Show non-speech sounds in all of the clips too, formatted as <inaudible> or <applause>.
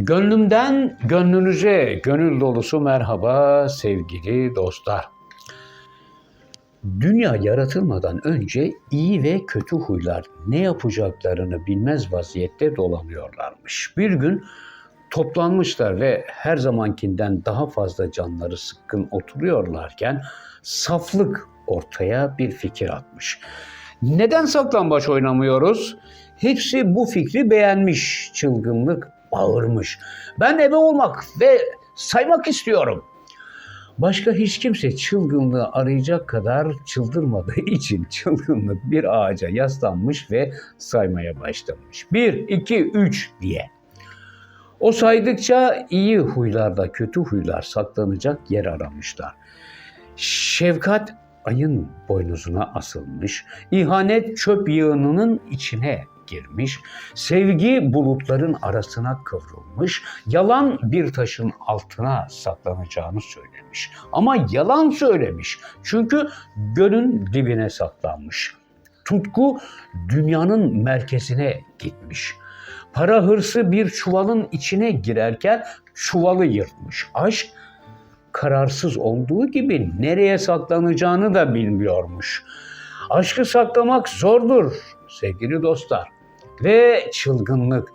Gönlümden gönlünüze gönül dolusu merhaba sevgili dostlar. Dünya yaratılmadan önce iyi ve kötü huylar ne yapacaklarını bilmez vaziyette dolanıyorlarmış. Bir gün toplanmışlar ve her zamankinden daha fazla canları sıkkın oturuyorlarken saflık ortaya bir fikir atmış. Neden saklambaç oynamıyoruz? Hepsi bu fikri beğenmiş, çılgınlık bağırmış. Ben ebe olmak ve saymak istiyorum. Başka hiç kimse çılgınlığı arayacak kadar çıldırmadığı için <laughs> çılgınlık bir ağaca yaslanmış ve saymaya başlamış. Bir, iki, üç diye. O saydıkça iyi huylarda kötü huylar saklanacak yer aramışlar. Şefkat ayın boynuzuna asılmış, ihanet çöp yığınının içine girmiş, sevgi bulutların arasına kıvrılmış, yalan bir taşın altına saklanacağını söylemiş. Ama yalan söylemiş çünkü gölün dibine saklanmış. Tutku dünyanın merkezine gitmiş. Para hırsı bir çuvalın içine girerken çuvalı yırtmış. Aşk kararsız olduğu gibi nereye saklanacağını da bilmiyormuş. Aşkı saklamak zordur sevgili dostlar. Ve çılgınlık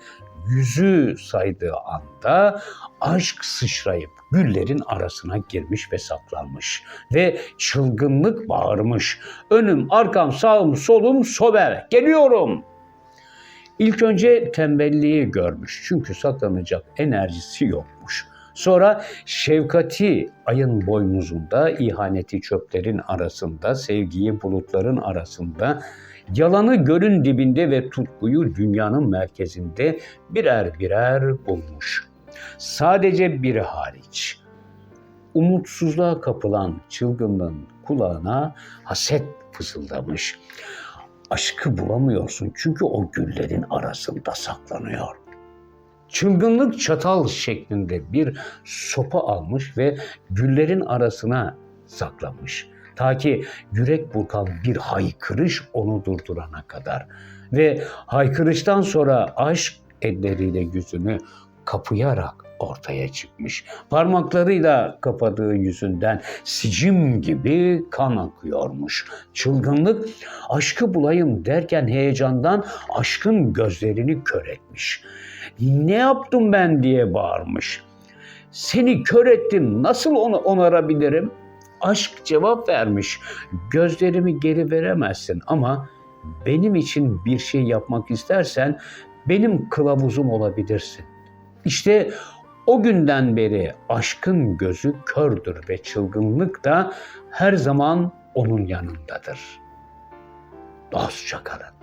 yüzü saydığı anda aşk sıçrayıp güllerin arasına girmiş ve saklanmış. Ve çılgınlık bağırmış. Önüm, arkam, sağım, solum, sober. Geliyorum. İlk önce tembelliği görmüş. Çünkü saklanacak enerjisi yokmuş. Sonra şefkati ayın boynuzunda, ihaneti çöplerin arasında, sevgiyi bulutların arasında, yalanı gölün dibinde ve tutkuyu dünyanın merkezinde birer birer bulmuş. Sadece biri hariç. Umutsuzluğa kapılan çılgınlığın kulağına haset fısıldamış. Aşkı bulamıyorsun çünkü o güllerin arasında saklanıyor. Çılgınlık çatal şeklinde bir sopa almış ve güllerin arasına saklamış. Ta ki yürek burkan bir haykırış onu durdurana kadar. Ve haykırıştan sonra aşk elleriyle yüzünü kapayarak ortaya çıkmış. Parmaklarıyla kapadığı yüzünden sicim gibi kan akıyormuş. Çılgınlık aşkı bulayım derken heyecandan aşkın gözlerini kör etmiş. Ne yaptım ben diye bağırmış. Seni kör ettim nasıl onu onarabilirim? Aşk cevap vermiş. Gözlerimi geri veremezsin ama benim için bir şey yapmak istersen benim kılavuzum olabilirsin. İşte o günden beri aşkın gözü kördür ve çılgınlık da her zaman onun yanındadır. Dostça kalın.